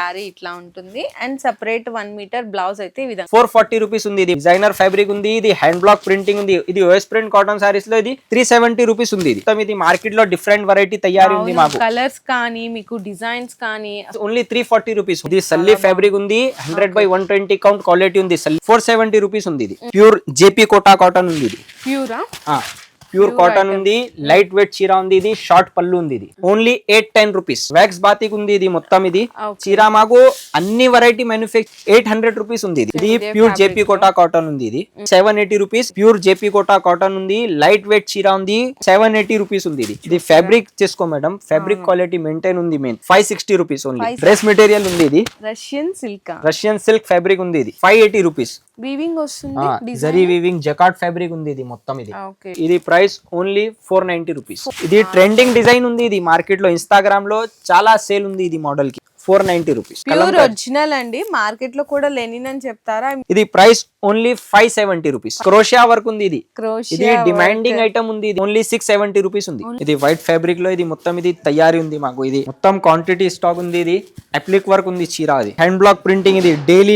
శారీ ఇట్లా ఉంటుంది. And separate one metre blouse అయితే ఈ విధంగా ఫోర్ ఫార్టీ రూపీస్ ఉంది ఇది. డిజైనర్ ఫ్యాబ్రిక్ ఉంది ఇది హ్యాండ్ బ్లాక్ ప్రింటింగ్ ఉంది ఇది ఓఎస్ ప్రింట్ కాటన్ సారీస్లో ఇది త్రీ సెవెంటీ రూపీస్ ఉంది ఇది. ఇది మార్కెట్లో డిఫరెంట్ వెరైటీ తయారీ ఉంది మాకు. కలర్స్ కానీ మీకు డిజైన్స్ కానీ. ఓన్లీ త్రీ ఫార్టీ రూపీస్ ఇది సల్లీ ఫ్యాబ్రిక్ ఉంది hundred by one twenty count quality ఉంది. ఫోర్ సెవెంటీ రూపీస్ ఉంది ఇది. ప్యూర్ జేపీ కోటా కాటన్ ఉంది ఇది. ప్యూరా ప్యూర్ కాటన్ ఉంది లైట్ వెయిట్ చీర ఉంది ఇది షార్ట్ పళ్ళు ఉంది ఇది. Only eight ten rupees wax batik ఉంది ఇది మొత్తం ఇది. చీర మాకు అన్ని variety manufacture eight hundred rupees ఉంది ఇది. ఇది ప్యూర్ జేపీ కోటా కాటన్ ఉంది ఇది. Seven eighty rupees pure JP Kota cotton ఉంది. లైట్ వెయిట్ చీర ఉంది. సెవెన్ ఎయిటీ రూపీస్ ఉంది ఇది. ఇది ఫ్యాబ్రిక్ చేసుకో మేడం ఫ్యాబ్రిక్ క్వాలిటీ మెయింటైన్ ఉంది main five sixty rupees only dress material ఉంది ఇది. Russian silk Russian silk fabric ఉంది ఇది. ఫైవ్ ఎయిటీ రూపీస్ వీవింగ్ వస్తుంది జరీ వీవింగ్ జకాట్ ఫ్యాబ్రిక్ ఉంది ఇది మొత్తం ఇది. ఇది price only four ninety rupees. ఇది ట్రెండింగ్ డిజైన్ ఉంది ఇది మార్కెట్లో ఇన్స్టాగ్రామ్లో చాలా సేల్ ఉంది ఇది మోడల్కి four ninety rupees. Pure original అండి మార్కెట్లో కూడా లెనిన్ అని చెప్తారా? ఇది price only five seventy rupees. Crochet work ఉంది ఇది. ఇది డిమాండింగ్ ఐటమ్ ఉంది ఇది ఓన్లీ సిక్స్ సెవెంటీ రూపీస్ ఉంది. ఇది వైట్ ఫ్యాబ్రిక్లో ఇది మొత్తం ఇది తయారీ ఉంది మాకు. ఇది మొత్తం క్వాంటిటీ స్టాక్ ఉంది ఇది. అప్లిక్ వర్క్ ఉంది చీర అది. హ్యాండ్ బ్లాక్ ప్రింటింగ్ ఇది. డైలీ